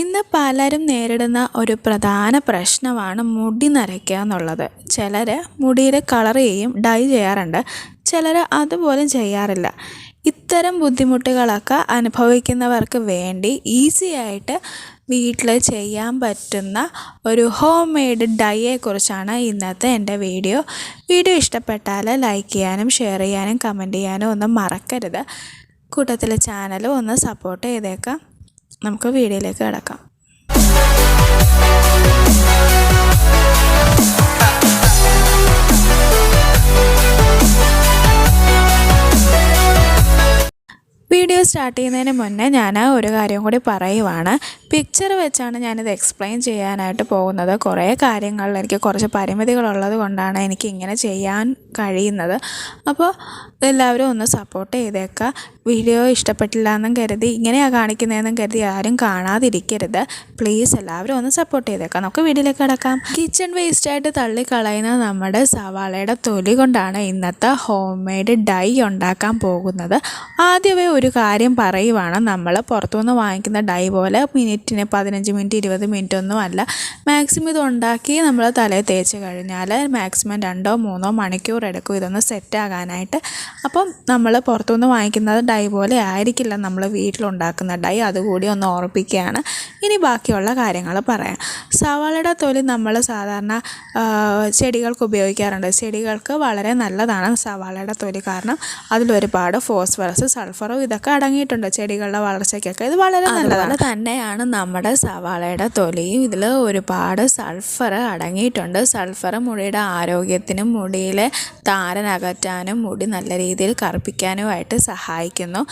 ഇന്ന് പലരും നേരിടുന്ന ഒരു പ്രധാന പ്രശ്നമാണ് മുടി നരയ്ക്കുക എന്നുള്ളത്. ചിലർ മുടിയിൽ കളർ ചെയ്യും ഡൈ ചെയ്യാറുണ്ട്. ചിലർ അതുപോലും ചെയ്യാറില്ല. ഇത്തരം ബുദ്ധിമുട്ടുകളൊക്കെ അനുഭവിക്കുന്നവർക്ക് വേണ്ടി ഈസി ആയിട്ട് വീട്ടിൽ ചെയ്യാൻ പറ്റുന്ന ഒരു ഹോം മെയ്ഡ് ഡൈയെക്കുറിച്ചാണ് ഇന്നത്തെ എന്റെ വീഡിയോ വീഡിയോ ഇഷ്ടപ്പെട്ടാൽ ലൈക്ക് ചെയ്യാനും ഷെയർ ചെയ്യാനും കമന്റ് ചെയ്യാനും ഒന്നും മറക്കരുത്. കൂട്ടത്തിൽ ചാനലും ഒന്ന് സപ്പോർട്ട് ചെയ്തേക്കാം. നമുക്ക് വീഡിയോയിലേക്ക് കിടക്കാം. വീഡിയോ സ്റ്റാർട്ട് ചെയ്യുന്നതിന് മുന്നേ ഞാൻ ഒരു കാര്യം കൂടി പറയുവാണ്. പിക്ചർ വെച്ചാണ് ഞാനിത് എക്സ്പ്ലെയിൻ ചെയ്യാനായിട്ട് പോകുന്നത്. കുറേ കാര്യങ്ങളിൽ എനിക്ക് കുറച്ച് പരിമിതികളുള്ളത് കൊണ്ടാണ് എനിക്ക് ഇങ്ങനെ ചെയ്യാൻ കഴിയുന്നത്. അപ്പോൾ എല്ലാവരും ഒന്ന് സപ്പോർട്ട് ചെയ്തേക്കുക വീഡിയോ ഇഷ്ടപ്പെട്ടില്ല എന്നും കരുതി ഇങ്ങനെയാണ് കാണിക്കുന്നതെന്നും കരുതി ആരും കാണാതിരിക്കരുത്. പ്ലീസ് എല്ലാവരും ഒന്ന് സപ്പോർട്ട് ചെയ്തേക്കാം. നമുക്ക് വീട്ടിലേക്ക് കിടക്കാം. കിച്ചൺ വേസ്റ്റായിട്ട് തള്ളിക്കളയുന്ന നമ്മുടെ സവാളയുടെ തൊലി കൊണ്ടാണ് ഇന്നത്തെ ഹോം മെയ്ഡ് ഡൈ ഉണ്ടാക്കാൻ പോകുന്നത്. ആദ്യമേ ഒരു കാര്യം പറയുവാണ്. നമ്മൾ പുറത്തുനിന്ന് വാങ്ങിക്കുന്ന ഡൈ പോലെ മിനിറ്റിന് പതിനഞ്ച് മിനിറ്റ് ഇരുപത് മിനിറ്റ് ഒന്നും അല്ല. മാക്സിമം ഇത് ഉണ്ടാക്കി നമ്മൾ തലയിൽ തേച്ച് കഴിഞ്ഞാൽ മാക്സിമം രണ്ടോ മൂന്നോ മണിക്കൂർ എടുക്കും ഇതൊന്ന് സെറ്റാകാനായിട്ട് അപ്പം നമ്മൾ പുറത്തുനിന്ന് വാങ്ങിക്കുന്നത് ഡൈ പോലെ ആയിരിക്കില്ല നമ്മൾ വീട്ടിലുണ്ടാക്കുന്ന ഡൈ. അതുകൂടി ഒന്ന് ഓർപ്പിക്കുകയാണ് ഇനി ബാക്കിയുള്ള കാര്യങ്ങൾ പറയാം. സവാളയുടെ തൊലി നമ്മൾ സാധാരണ ചെടികൾക്ക് ഉപയോഗിക്കാറുണ്ട്. ചെടികൾക്ക് വളരെ നല്ലതാണ് സവാളയുടെ തൊലി. കാരണം അതിലൊരുപാട് ഫോസ്ഫറസ് സൾഫറും ഇതൊക്കെ അടങ്ങിയിട്ടുണ്ട് ചെടികളുടെ വളർച്ചയ്ക്കൊക്കെ. ഇത് വളരെ നല്ലതാണ്. തന്നെയാണ് നമ്മുടെ സവാളയുടെ തൊലിയും. ഇതിൽ ഒരുപാട് സൾഫർ അടങ്ങിയിട്ടുണ്ട്. സൾഫർ മുടിയുടെ ആരോഗ്യത്തിനും മുടിയിലെ താരനകറ്റാനും മുടി നല്ല രീതിയിൽ കറുപ്പിക്കാനുമായിട്ട് സഹായിക്കുന്നു.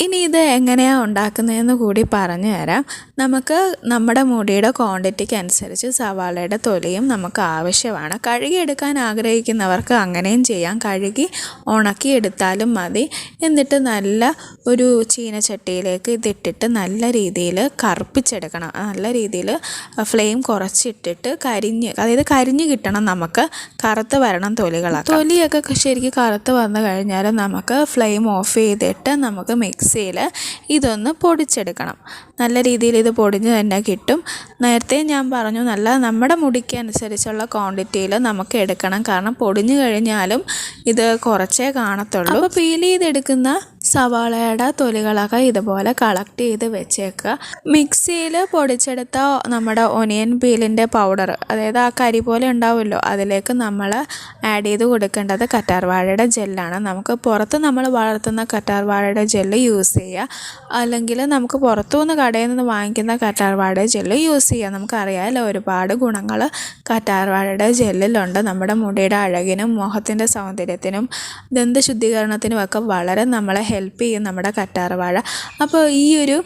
ഇനി ഇത് എങ്ങനെയാണ് ഉണ്ടാക്കുന്നതെന്ന് കൂടി പറഞ്ഞു തരാം. നമുക്ക് നമ്മുടെ മുടിയുടെ ക്വാണ്ടിറ്റിക്ക് അനുസരിച്ച് സവാളയുടെ തൊലിയും നമുക്ക് ആവശ്യമാണ്. കഴുകിയെടുക്കാൻ ആഗ്രഹിക്കുന്നവർക്ക് അങ്ങനെയും ചെയ്യാം. കഴുകി ഉണക്കി എടുത്താലും മതി. എന്നിട്ട് നല്ല ഒരു ചീനച്ചട്ടിയിലേക്ക് ഇതിട്ടിട്ട് നല്ല രീതിയിൽ കറുപ്പിച്ചെടുക്കണം. നല്ല രീതിയിൽ ഫ്ലെയിം കുറച്ചിട്ടിട്ട് കരിഞ്ഞ് അതായത് കരിഞ്ഞ് കിട്ടണം നമുക്ക്. കറുത്ത് വരണം തൊലികളാണ് തൊലിയൊക്കെ ശരിക്കും കറുത്ത് വന്നു കഴിഞ്ഞാൽ നമുക്ക് ഫ്ലെയിം ഓഫ് ചെയ്തിട്ട് നമുക്ക് മിക്സ് മിക്സിയിൽ ഇതൊന്ന് പൊടിച്ചെടുക്കണം. നല്ല രീതിയിൽ ഇത് പൊടിഞ്ഞ് തന്നെ കിട്ടും. നേരത്തെ ഞാൻ പറഞ്ഞു നല്ല നമ്മുടെ മുടിക്ക് അനുസരിച്ചുള്ള ക്വാണ്ടിറ്റിയിൽ നമുക്ക് എടുക്കണം. കാരണം പൊടിഞ്ഞു കഴിഞ്ഞാലും ഇത് കുറച്ചേ കാണത്തുള്ളൂ. അപ്പോൾ പീൽ ചെയ്തെടുക്കുന്ന സവാളയുടെ തൊലികളൊക്കെ ഇതുപോലെ കളക്ട് ചെയ്ത് വെച്ചേക്കുക. മിക്സിയിൽ പൊടിച്ചെടുത്ത നമ്മുടെ ഒനിയൻ പീലിന്റെ പൗഡർ അതായത് ആ കരി പോലെ ഉണ്ടാവുമല്ലോ അതിലേക്ക് നമ്മൾ ആഡ് ചെയ്ത് കൊടുക്കേണ്ടത് കറ്റാർവാഴയുടെ ജെല്ലാണ് നമുക്ക് പുറത്ത് നമ്മൾ വളർത്തുന്ന കറ്റാർവാഴയുടെ ജെല്ല് യൂസ് ചെയ്യുക അല്ലെങ്കിൽ നമുക്ക് പുറത്തുനിന്ന് കടയിൽ നിന്ന് വാങ്ങിക്കുന്ന കറ്റാർവാഴയുടെ ജെല്ല് യൂസ് ചെയ്യാം. നമുക്കറിയാമല്ലോ ഒരുപാട് ഗുണങ്ങൾ കറ്റാർവാഴയുടെ ജെല്ലിലുണ്ട് നമ്മുടെ മുടിയുടെ അഴകിനും മുഖത്തിന്റെ സൗന്ദര്യത്തിനും ദന്തശുദ്ധീകരണത്തിനും ശുദ്ധീകരണത്തിനുമൊക്കെ വളരെ നമ്മളെ ഹെൽപ്പ് ചെയ്യും നമ്മുടെ കറ്റാർവാഴ. അപ്പോൾ ഈ ഒരു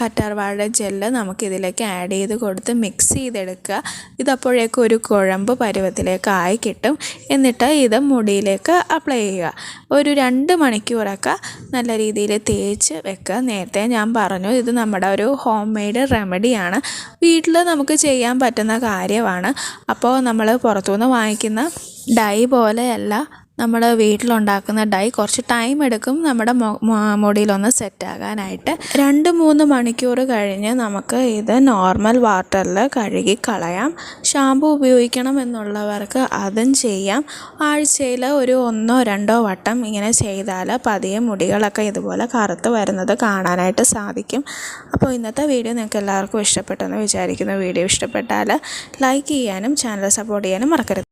കറ്റാർവാഴ ജെല്ല് നമുക്കിതിലേക്ക് ആഡ് ചെയ്ത് കൊടുത്ത് മിക്സ് ചെയ്തെടുക്കുക. ഇതപ്പോഴേക്കും ഒരു കുഴമ്പ് പരുവത്തിലേക്ക് ആയി കിട്ടും. എന്നിട്ട് ഇത് മുടിയിലേക്ക് അപ്ലൈ ചെയ്യുക. ഒരു രണ്ട് മണിക്കൂറൊക്കെ നല്ല രീതിയിൽ തേച്ച് വെക്കുക. നേരത്തെ ഞാൻ പറഞ്ഞു ഇത് നമ്മുടെ ഒരു ഹോം മെയ്ഡ് റെമഡിയാണ് വീട്ടിൽ നമുക്ക് ചെയ്യാൻ പറ്റുന്ന കാര്യമാണ്. അപ്പോൾ നമ്മൾ പുറത്തുനിന്ന് വാങ്ങിക്കുന്ന ഡൈ പോലെയല്ല നമ്മൾ വീട്ടിലുണ്ടാക്കുന്ന ഡൈ കുറച്ച് ടൈം എടുക്കും നമ്മുടെ മുടിയിലൊന്ന് സെറ്റാകാനായിട്ട് രണ്ട് മൂന്ന് മണിക്കൂർ കഴിഞ്ഞ് നമുക്ക് ഇത് നോർമൽ വാട്ടറിൽ കഴുകി കളയാം. ഷാമ്പു ഉപയോഗിക്കണം എന്നുള്ളവർക്ക് അതും ചെയ്യാം. ആഴ്ചയിൽ ഒരു ഒന്നോ രണ്ടോ വട്ടം ഇങ്ങനെ ചെയ്താൽ പതിയെ മുടികളൊക്കെ ഇതുപോലെ കറുത്ത് വരുന്നത് കാണാനായിട്ട് സാധിക്കും. അപ്പോൾ ഇന്നത്തെ വീഡിയോ നിങ്ങൾക്ക് എല്ലാവർക്കും ഇഷ്ടപ്പെട്ടെന്ന് വിചാരിക്കുന്നു. വീഡിയോ ഇഷ്ടപ്പെട്ടാൽ ലൈക്ക് ചെയ്യാനും ചാനൽ സപ്പോർട്ട് ചെയ്യാനും മറക്കരുത്.